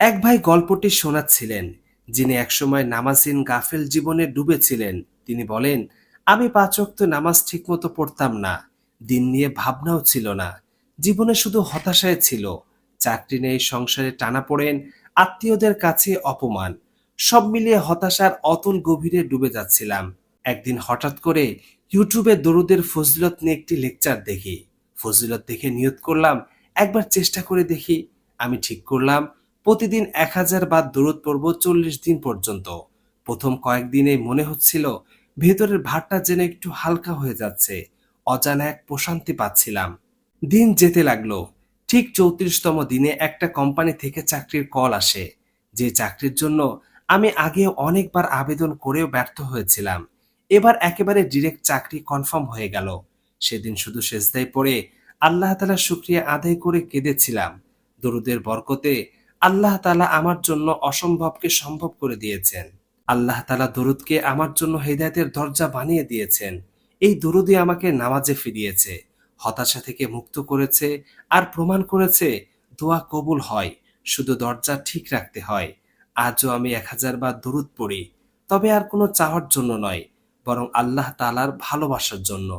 এক ভাই গল্পটি শোনাচ্ছিলেন, যিনি একসময় নামাজিন গাফেল জীবনে ডুবেছিলেন। তিনি বলেন, আমি পাঁচ ওয়াক্ত নামাজ ঠিকমতো পড়তাম না, দিন নিয়ে ভাবনাও ছিল না, জীবনে শুধু হতাশায় ছিল, চাকরি নেই, সংসারে টানা পড়েন, আত্মীয়দের কাছে অপমান, সব মিলিয়ে হতাশার অতল গভীরে ডুবে যাচ্ছিলাম। একদিন হঠাৎ করে ইউটিউবে দরুদের ফজিলত নিয়ে একটি লেকচার দেখি। ফজিলত দেখে নিয়ত করলাম, একবার চেষ্টা করে দেখি, আমি ঠিক করলাম প্রতিদিন এক হাজার বার দরুদ পড়ব চল্লিশ দিন পর্যন্ত। প্রথম কয়েকদিনে মনে হচ্ছিল, ভেতরের ভারটা যেন একটু হালকা হয়ে যাচ্ছে। অজানা এক প্রশান্তি পাচ্ছিলাম। দিন যেতে লাগল। ঠিক চৌত্রিশতম দিনে একটা কোম্পানি থেকে চাকরির কল আসে। যে চাকরির জন্য আমি আগে অনেকবার আবেদন করেও ব্যর্থ হয়েছিলাম। এবার একেবারে ডিরেক্ট চাকরি কনফার্ম হয়ে গেল। সেদিন শুধু সেজদায় পড়ে আল্লাহ তালা শুক্রিয়া আদায় করে কেঁদেছিলাম। দরুদের বরকতে আল্লাহ তালা আমার জন্য অসম্ভবকে সম্ভব করে দিয়েছেন। আল্লাহ তালা দরুদকে আমার জন্য হেদায়তের দরজা বানিয়ে দিয়েছেন। এই দরুদই আমাকে নামাজে ফিরিয়েছে, হতাশা থেকে মুক্ত করেছে আর প্রমাণ করেছে দোয়া কবুল হয়, শুধু দরজা ঠিক রাখতে হয়। আজও আমি এক হাজার বার দরুদ পড়ি, তবে আর কোনো চাওয়ার জন্য নয়, বরং আল্লাহ তালার ভালোবাসার জন্য।